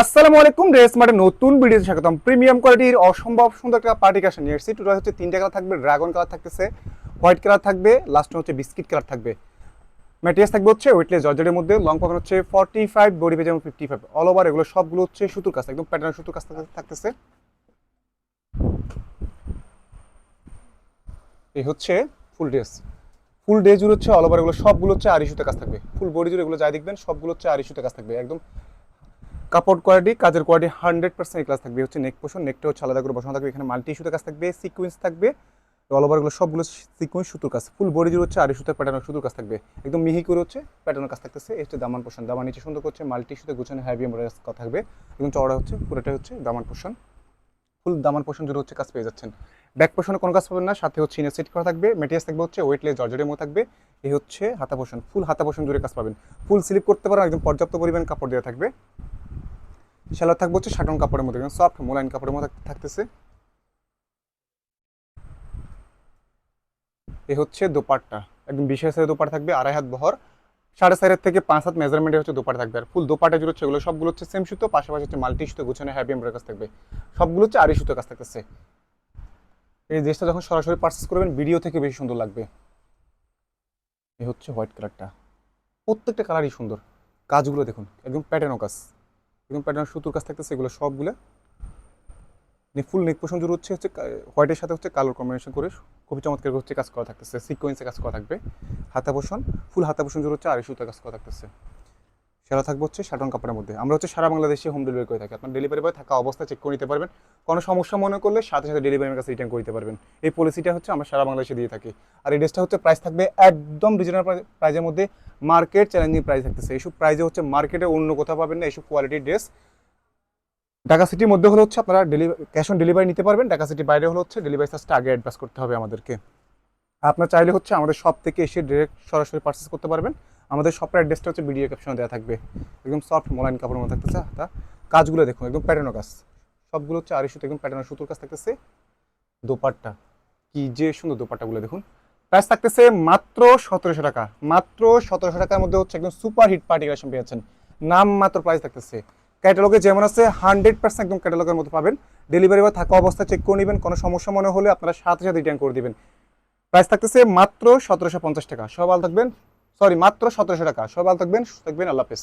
আসসালামু আলাইকুম ড্রেস মার্টের নতুন স্বাগতম। প্রিমিয়াম কোয়ালিটির অসম্ভব সুন্দর একটা নিয়ে এসেছি টোটাল হচ্ছে কালার থাকবে, ড্রাগন কালার থাকতেছে, হোয়াইট কালার থাকবে লাস্ট হচ্ছে বিস্কিট কালার থাকবে। ম্যাটেরিয়ালস থাকবে হচ্ছে ওয়েটলেস মধ্যে লং হচ্ছে ফর্টি ফাইভ বডি পেজ এবং ফিফটি ফাইভ অল ওভার এগুলো সবগুলো হচ্ছে সুতুর কাজ, একদম প্যাটার্ন সুতুর কাজ থাকতেছে। এই হচ্ছে ফুল ড্রেস ফুল ডে জুড়ে হচ্ছে অল ওভার এগুলো সবগুলো হচ্ছে আড়ি সুতে কাজ থাকবে। ফুল বডি জুড়ে এগুলো যাই দেখবেন, সবগুলো হচ্ছে আড়ি সুতে কাজ থাকবে, একদম কাপড় কোয়ালিটি কাজের কোয়ালিটি হান্ড্রেড পার্সেন্ট ক্লাস থাকবে। হচ্ছে নেক পোষণ নেকটা হচ্ছে আলাদা করে বসানো থাকবে। এখানে মাল্টি সুতো কাজ থাকবে সিকুয়েন্স থাকবে অল ওভারগুলো সবগুলো সিকুয়েন্স সুতোর কাজ। ফুল বডি জুড়ে হচ্ছে আড়ি সুতোর প্যাটার্ন সুতোর কাজ থাকবে। একদম মিহি করে হচ্ছে প্যাটার্নের কাজ থাকতেছে। এই হচ্ছে দামান পোষণ দামান নিচে সুন্দর করছে মাল্টি সুতো গুছানো হ্যাভি এমব্রয়ডারি কাজ থাকবে। এবং চওড়া হচ্ছে, পুরোটাই হচ্ছে দামান পোষণ ফুল দামান পোষণ জুড়ে হচ্ছে কাজ পেয়ে যাচ্ছেন। ব্যাক পোষণে কোনো কাজ পাবেন না, সাথে হচ্ছে ইনে সেট করা থাকবে মেটেরিয়ালস থাকবে হচ্ছে ওয়েটলেস জর্জেটের মতো থাকবে। এই হচ্ছে হাতা পোষণ ফুল হাতা পোষণ জুড়ে কাজ পাবেন। ফুল স্লিপ করতে পারেন, একদম পর্যাপ্ত পরিমাণ কাপড় দেওয়া থাকবে। সেলার থাকবে হচ্ছে শাটন কাপড়ের মধ্যে। সফট মোলাইন কাপড়ের মধ্যে থাকতেছে। এ হচ্ছে দোপাট্টা। একদম বিশেষ সাইজের দোপাট্টা থাকবে, আড়াই হাত বহর। সাড়ে চারের থেকে পাঁচ হাত মেজারমেন্টের হচ্ছে দোপাট্টা থাকবে। আর ফুল জুড়ে হচ্ছে, এগুলো সবগুলো হচ্ছে সেম সুতো, পাশাপাশি হচ্ছে মাল্টি সুতো, গুছানো হ্যাপি এমব্রয়ের কাজ থাকবে। সবগুলো হচ্ছে আড়াই সুতো কাজ থাকতেছে। এই ড্রেসটা যখন সরাসরি পার্চেস করবেন ভিডিও থেকে বেশি সুন্দর লাগবে। এ হচ্ছে হোয়াইট কালারটা প্রত্যেকটা কালারই সুন্দর। কাজগুলো দেখুন, একদম প্যাটার্নও কাজ। একদম প্যাটার্ন সুতোর কাজ থাকতেছে, এগুলো সবগুলো। ফুল নেক পোষণ জুড়ে হচ্ছে হচ্ছে হোয়াইটের সাথে হচ্ছে কালোর কম্বিনেশন করে খুবই চমৎকার হচ্ছে কাজ করা থাকতেছে সিকোয়েন্সে কাজ করা থাকবে। হাতা পোষণ ফুল হাতা পোষণ জুড়ে হচ্ছে আড়াই সুতো কাজ করা থাকতেছে। সেটা থাকবে হচ্ছে শাটন কাপড়ের মধ্যে। আমরা হচ্ছে সারা বাংলাদেশে হোম ডেলিভারি করে থাকি। আপনার ডেলিভারি বয় থাকা অবস্থা চেক করে নিতে পারবেন। কোনো সমস্যা মনে করলে সাথে সাথে ডেলিভারির কাছে রিটার্ন করতে পারবেন। এই পলিসিটা হচ্ছে আমরা সারা বাংলাদেশে দিয়ে থাকি। আর এই ড্রেসটা হচ্ছে প্রাইস থাকবে একদম রিজনেবল প্রাইজের মধ্যে মার্কেট চ্যালেঞ্জিং প্রাইস থাকতেছে। এইসব প্রাইজে হচ্ছে মার্কেটে অন্য কোথাও পাবেন না। এইসব কোয়ালিটির ড্রেস ঢাকা সিটির মধ্যে হলে হচ্ছে আপনারা ডেলিভারি ক্যাশ অন ডেলিভারি নিতে পারবেন। ঢাকা সিটির বাইরে হলে হচ্ছে ডেলিভারি চার্জটা আগে অ্যাডভান্স করতে হবে আমাদেরকে। আপনার চাইলে হচ্ছে আমাদের শপ থেকে এসে ডিরেক্ট সরাসরি পার্চেস করতে পারবেন। আমাদের শপের অ্যাড্রেসটা হচ্ছে ভিডিও ক্যাপশনে দেওয়া থাকবে। একদম সফট মোলাইন কাপড়ের মধ্যে থাকতেছে তা কাজগুলো দেখুন, একদম প্যাটার্নও কাজ। সবগুলো হচ্ছে আড়াইশো একদম প্যাটার্ন সুতোর কাজ থাকতেছে। দোপাট্টা, কি যে সুন্দর দোপাট্টাগুলো দেখুন। প্রাইস থাকতেছে মাত্র সতেরোশো টাকা, মাত্র সতেরোশো টাকার মধ্যে হচ্ছে একদম সুপার হিট পার্টি কালেকশন পেয়েছেন নাম মাত্র প্রাইস থাকতেছে। ক্যাটালগে যেমন আছে হান্ড্রেড পার্সেন্ট একদম ক্যাটালগের মতো পাবেন। ডেলিভারি বা থাকা অবস্থা চেক করে নেবেন, কোনো সমস্যা মনে হলে আপনারা সাথে সাথে রিটার্ন করে দিবেন। প্রাইস থাকতেছে মাত্র সতেরোশো পঞ্চাশ টাকা। সব ভালো থাকবেন। সরি মাত্র সতেরোশো টাকা। সবাই ভালো থাকবেন সুস্থ থাকবেন আল্লাহ হাফেজ।